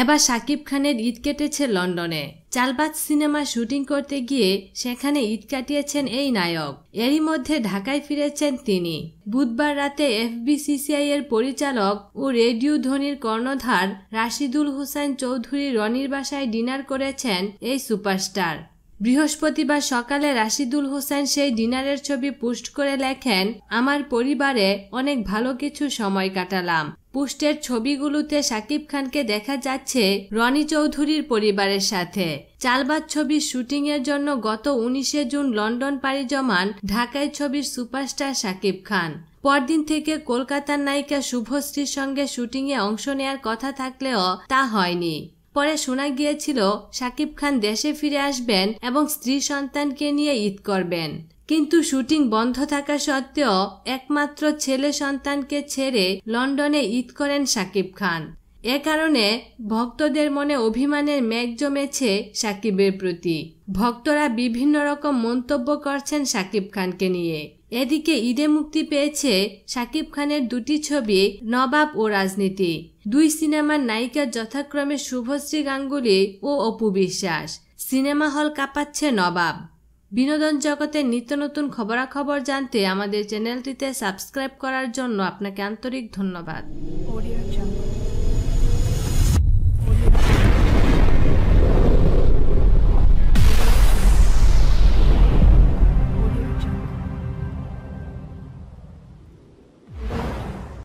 এবার সাকিব খানের ঈদ কেটেছে লন্ডনে। চালবাজ সিনেমা শুটিং করতে গিয়ে সেখানে ঈদ কাটিয়েছেন এই নায়ক। এরই মধ্যে ঢাকায় ফিরেছেন তিনি। বুধবার রাতে এফবিসিসিআই এর পরিচালক ও রেডিও ধ্বনির কর্ণধার রাশিদুল হোসেন চৌধুরী রনির বাসায় ডিনার করেছেন এই সুপারস্টার। বৃহস্পতিবার সকালে রাশিদুল হোসেন সেই ডিনারের ছবি পোস্ট করে লেখেন, আমার পরিবারে অনেক ভালো কিছু সময় কাটালাম। পোস্টের ছবিগুলোতে শাকিব খানকে দেখা যাচ্ছে রনি চৌধুরীর পরিবারের সাথে। চালবাদ ছবির শুটিং এর জন্য গত উনিশে জুন লন্ডন পাড়ি জমান ঢাকায় ছবির সুপারস্টার শাকিব খান। পরদিন থেকে কলকাতার নায়িকা শুভশ্রীর সঙ্গে শুটিংয়ে অংশ নেয়ার কথা থাকলেও তা হয়নি। পরে শোনা গিয়েছিল শাকিব খান দেশে ফিরে আসবেন এবং স্ত্রী সন্তানকে নিয়ে ঈদ করবেন। কিন্তু শুটিং বন্ধ থাকা সত্ত্বেও একমাত্র ছেলে সন্তানকে ছেড়ে লন্ডনে ঈদ করেন শাকিব খান। এ কারণে ভক্তদের মনে অভিমানের মেঘ জমেছে সাকিবের প্রতি। ভক্তরা বিভিন্ন রকম মন্তব্য করছেন সাকিব খানকে নিয়ে। এদিকে ঈদে মুক্তি পেয়েছে শাকিব খানের দুটি ছবি, নবাব ও রাজনীতি। দুই সিনেমার নায়িকা যথাক্রমে শুভশ্রী গাঙ্গুলি ও অপু বিশ্বাস। সিনেমা হল কাঁপাচ্ছে নবাব। বিনোদন জগতের নিত্য নতুন খবরাখবর জানতে আমাদের চ্যানেলটিতে সাবস্ক্রাইব করার জন্য আপনাকে আন্তরিক ধন্যবাদ।